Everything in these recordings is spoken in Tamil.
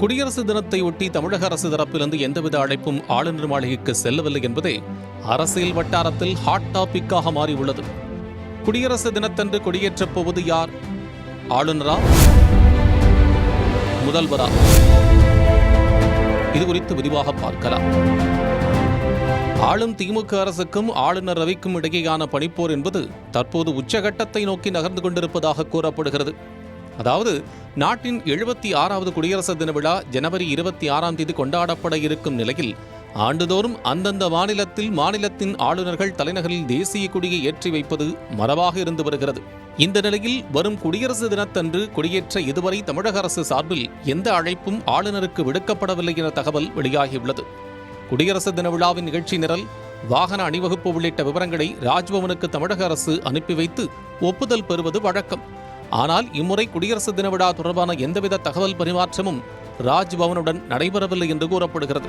குடியரசு தினத்தை ஒட்டி தமிழக அரசு தரப்பிலிருந்து எந்தவித அழைப்பும் ஆளுநர் மாளிகைக்கு செல்லவில்லை என்பதே அரசியல் வட்டாரத்தில் ஹாட் டாபிக்காக மாறியுள்ளது. குடியரசு தினத்தன்று கொடியேற்றப் போவது யார்? ஆளுநரா? முதல்வரா? இது குறித்து விரிவாக பார்க்கலாம். ஆளும் திமுக அரசுக்கும் ஆளுநர் ரவிக்கும் இடையேயான பணிப்போர் என்பது தற்போது உச்சகட்டத்தை நோக்கி நகர்ந்து கொண்டிருப்பதாக கூறப்படுகிறது. அதாவது நாட்டின் எழுபத்தி ஆறாவது குடியரசு தின விழா ஜனவரி இருபத்தி ஆறாம் தேதி கொண்டாடப்பட இருக்கும் நிலையில் ஆண்டுதோறும் அந்தந்த மாநிலத்தில் மாநிலத்தின் ஆளுநர்கள் தலைநகரில் தேசிய கொடியை ஏற்றி வைப்பது மரபாக இருந்து வருகிறது. இந்த நிலையில் வரும் குடியரசு தினத்தன்று கொடியேற்ற இதுவரை தமிழக அரசு சார்பில் எந்த அழைப்பும் ஆளுநருக்கு விடுக்கப்படவில்லை என தகவல் வெளியாகியுள்ளது. குடியரசு தின விழாவின் நிகழ்ச்சி நிரல் வாகன அணிவகுப்பு உள்ளிட்ட விவரங்களை ராஜ்பவனுக்கு தமிழக அரசு அனுப்பி வைத்து ஒப்புதல் பெறுவது வழக்கம். ஆனால் இம்முறை குடியரசு தின விழா தொடர்பான எந்தவித தகவல் பரிமாற்றமும் ராஜ்பவனுடன் நடைபெறவில்லை என்று கூறப்படுகிறது.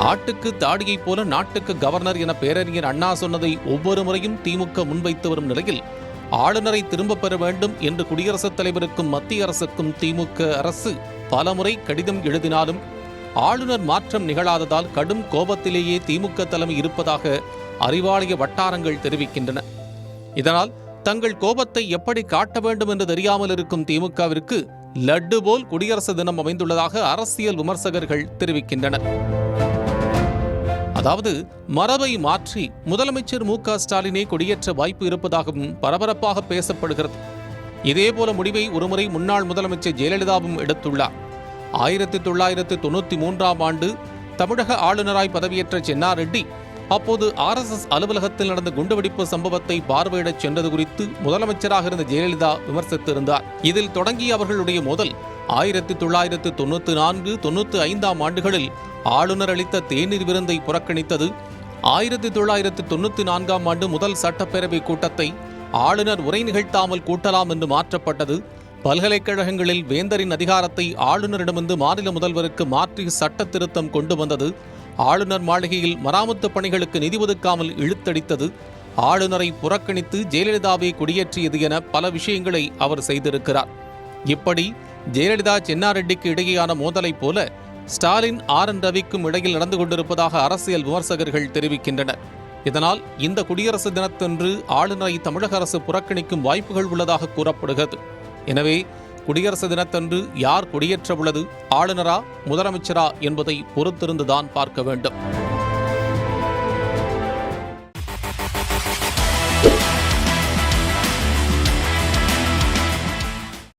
ஆட்டுக்கு தாடியைப் போல நாட்டுக்கு கவர்னர் என பேரறிஞர் அண்ணா சொன்னதை ஒவ்வொரு முறையும் திமுக முன்வைத்து வரும் நிலையில் ஆளுநரை திரும்பப் பெற வேண்டும் என்று குடியரசுத் தலைவருக்கும் மத்திய அரசுக்கும் திமுக அரசு பலமுறை கடிதம் எழுதினாலும் ஆளுநர் மாற்றம் நிகழாததால் கடும் கோபத்திலேயே திமுக தலைமை இருப்பதாக அறிவாலய வட்டாரங்கள் தெரிவிக்கின்றன. இதனால் தங்கள் கோபத்தை எப்படி காட்ட வேண்டும் என்று தெரியாமல் இருக்கும் திமுகவிற்கு லட்டு போல் குடியரசு தினம் அமைந்துள்ளதாக அரசியல் விமர்சகர்கள் தெரிவிக்கின்றனர். அதாவது மரபை மாற்றி முதலமைச்சர் மு க ஸ்டாலினை கொடியேற்ற வாய்ப்பு இருப்பதாகவும் பரபரப்பாக பேசப்படுகிறது. இதேபோல முடிவை ஒருமுறை முன்னாள் முதலமைச்சர் ஜெயலலிதாவும் எடுத்துள்ளார். ஆயிரத்தி தொள்ளாயிரத்து தொண்ணூத்தி மூன்றாம் ஆண்டு தமிழக ஆளுநராய் பதவியேற்ற சென்னாரெட்டி அப்போது ஆர்எஸ்எஸ் அலுவலகத்தில் நடந்த குண்டுவெடிப்பு சம்பவத்தை பார்வையிடச் சென்றது குறித்து முதலமைச்சராக இருந்த ஜெயலலிதா விமர்சித்திருந்தார். இதில் தொடங்கிய அவர்களுடைய மோதல் ஆயிரத்தி தொள்ளாயிரத்து தொண்ணூத்தி நான்கு தொண்ணூத்தி ஐந்தாம் ஆண்டுகளில் ஆளுநர் அளித்த தேநீர் விருந்தை புறக்கணித்தது. ஆயிரத்தி தொள்ளாயிரத்து தொண்ணூத்தி நான்காம் ஆண்டு முதல் சட்டப்பேரவை கூட்டத்தை ஆளுநர் உரை நிகழ்த்தாமல் கூட்டலாம் என்று மாற்றப்பட்டது. பல்கலைக்கழகங்களில் வேந்தரின் அதிகாரத்தை ஆளுநரிடமிருந்து மாநில முதல்வருக்கு மாற்றி சட்ட திருத்தம் கொண்டு வந்தது. ஆளுநர் மாளிகையில் மராமத்து பணிகளுக்கு நிதி ஒதுக்காமல் இழுத்தடித்தது. ஆளுநரை புறக்கணித்து ஜெயலலிதாவை குடியேற்றியது என பல விஷயங்களை அவர் செய்திருக்கிறார். இப்படி ஜெயலலிதா சென்னாரெட்டிக்கு இடையேயான மோதலைப் போல ஸ்டாலின் ஆர் என் ரவிக்கும் இடையில் நடந்து கொண்டிருப்பதாக அரசியல் விமர்சகர்கள் தெரிவிக்கின்றனர். இதனால் இந்த குடியரசு தினத்தன்று ஆளுநரை தமிழக அரசு புறக்கணிக்கும் வாய்ப்புகள் உள்ளதாக கூறப்படுகிறது. எனவே குடியரசு தினத்தன்று யார் கொடியேற்ற உள்ளது ஆளுநரா முதலமைச்சரா என்பதை பொறுத்திருந்துதான் பார்க்க வேண்டும்.